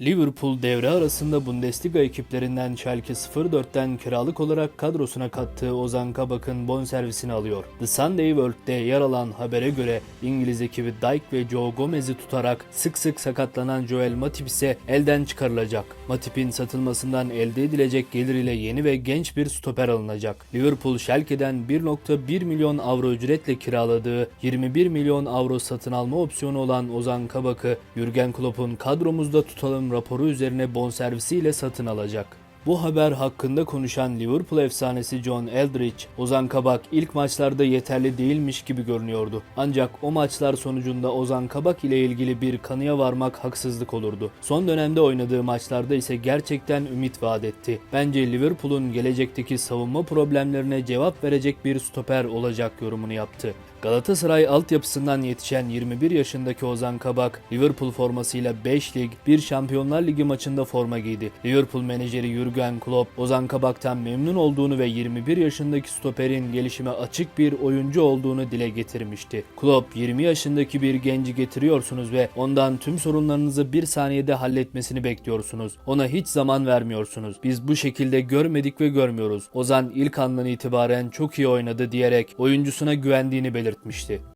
Liverpool devre arasında Bundesliga ekiplerinden Schalke 04'ten kiralık olarak kadrosuna kattığı Ozan Kabak'ın bonservisini alıyor. The Sunday World'de yer alan habere göre İngiliz ekibi Dijk ve Joe Gomez'i tutarak sık sık sakatlanan Joel Matip ise elden çıkarılacak. Matip'in satılmasından elde edilecek gelir ile yeni ve genç bir stoper alınacak. Liverpool Schalke'den 1.1 milyon avro ücretle kiraladığı 21 milyon avro satın alma opsiyonu olan Ozan Kabak'ı Jurgen Klopp'un kadromuzda tutalım raporu üzerine bonservisiyle satın alacak. Bu haber hakkında konuşan Liverpool efsanesi John Eldridge, Ozan Kabak ilk maçlarda yeterli değilmiş gibi görünüyordu. Ancak o maçlar sonucunda Ozan Kabak ile ilgili bir kanıya varmak haksızlık olurdu. Son dönemde oynadığı maçlarda ise gerçekten ümit vaat etti. Bence Liverpool'un gelecekteki savunma problemlerine cevap verecek bir stoper olacak yorumunu yaptı. Galatasaray altyapısından yetişen 21 yaşındaki Ozan Kabak, Liverpool formasıyla 5 lig, 1 Şampiyonlar Ligi maçında forma giydi. Liverpool menajeri Jurgen Klopp, Ozan Kabak'tan memnun olduğunu ve 21 yaşındaki stoperin gelişime açık bir oyuncu olduğunu dile getirmişti. Klopp, 20 yaşındaki bir genci getiriyorsunuz ve ondan tüm sorunlarınızı bir saniyede halletmesini bekliyorsunuz. Ona hiç zaman vermiyorsunuz. Biz bu şekilde görmedik ve görmüyoruz. Ozan ilk andan itibaren çok iyi oynadı diyerek oyuncusuna güvendiğini belirtmişti.